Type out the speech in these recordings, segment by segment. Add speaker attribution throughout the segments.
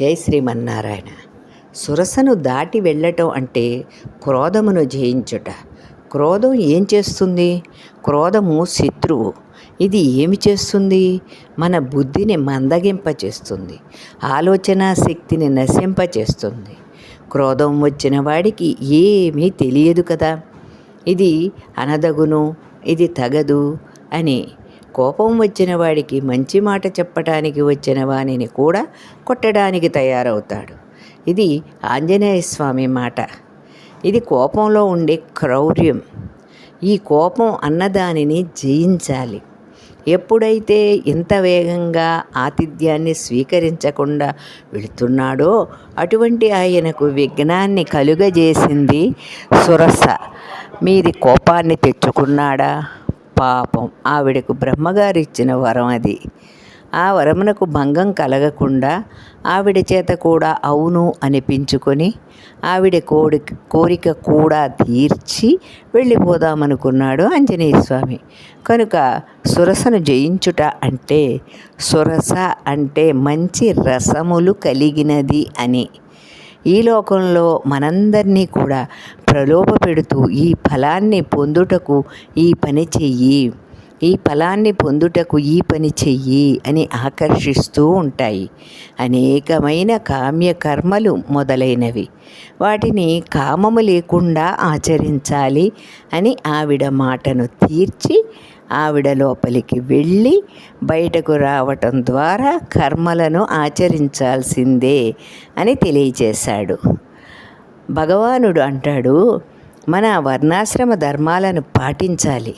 Speaker 1: జై శ్రీమన్నారాయణ. సురసను దాటి వెళ్ళటం అంటే క్రోధమును జయించుట. క్రోధం ఏం చేస్తుంది? క్రోధము శత్రువు. ఇది ఏమి చేస్తుంది? మన బుద్ధిని మందగింపచేస్తుంది. ఆలోచన శక్తిని నశింపచేస్తుంది. క్రోధం వచ్చిన వాడికి ఏమీ తెలియదు కదా. ఇది అనదగును ఇది తగదు అని కోపం వచ్చిన వాడికి మంచి మాట చెప్పటానికి వచ్చిన వాణిని కూడా కొట్టడానికి తయారవుతాడు. ఇది ఆంజనేయ స్వామి మాట. ఇది కోపంలో ఉండే క్రౌర్యం. ఈ కోపం అన్నదానిని జయించాలి. ఎప్పుడైతే ఇంత వేగంగా ఆతిథ్యాన్ని స్వీకరించకుండా వెళుతున్నాడో అటువంటి ఆయనకు విఘ్నాన్ని కలుగజేసింది సురస. మీది కోపాన్ని తెచ్చుకున్నాడా? పాపం. ఆవిడకు బ్రహ్మగారు ఇచ్చిన వరం అది. ఆ వరమునకు భంగం కలగకుండా ఆవిడ చేత కూడా అవును అనిపించుకొని ఆవిడ కోడి కోరిక కూడా తీర్చి వెళ్ళిపోదామనుకున్నాడు ఆంజనేయ స్వామి కనుక సురసను జయించుట అంటే సురస అంటే మంచి రసములు కలిగినది అని. ఈ లోకంలో మనందరినీ కూడా ప్రలోభ పెడుతూ ఈ ఫలాన్ని పొందుటకు ఈ పని చెయ్యి. ఈ ఫలాన్ని పొందుటకు ఈ పని చెయ్యి అని ఆకర్షిస్తూ ఉంటాయి. అనేకమైన కామ్యకర్మలు మొదలైనవి. వాటిని కామము లేకుండా ఆచరించాలి అని ఆవిడ మాటను తీర్చి ఆవిడ లోపలికి వెళ్ళి బయటకు రావటం ద్వారా కర్మలను ఆచరించాల్సిందే అని తెలియచేశాడు భగవానుడు అంటాడు మన వర్ణాశ్రమ ధర్మాలను పాటించాలి.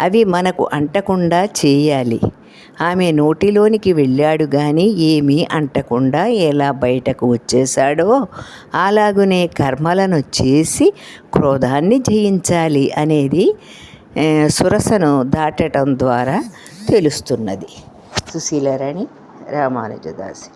Speaker 1: అవి మనకు అంటకుండా చేయాలి. ఆమె నోటిలోనికి వెళ్ళాడు కానీ ఏమీ అంటకుండా ఎలా బయటకు వచ్చేశాడో అలాగునే కర్మలను చేసి క్రోధాన్ని జయించాలి అనేది సురసను దాటడం ద్వారా తెలుస్తున్నది. సుశీలరణి రామానుజదాసి.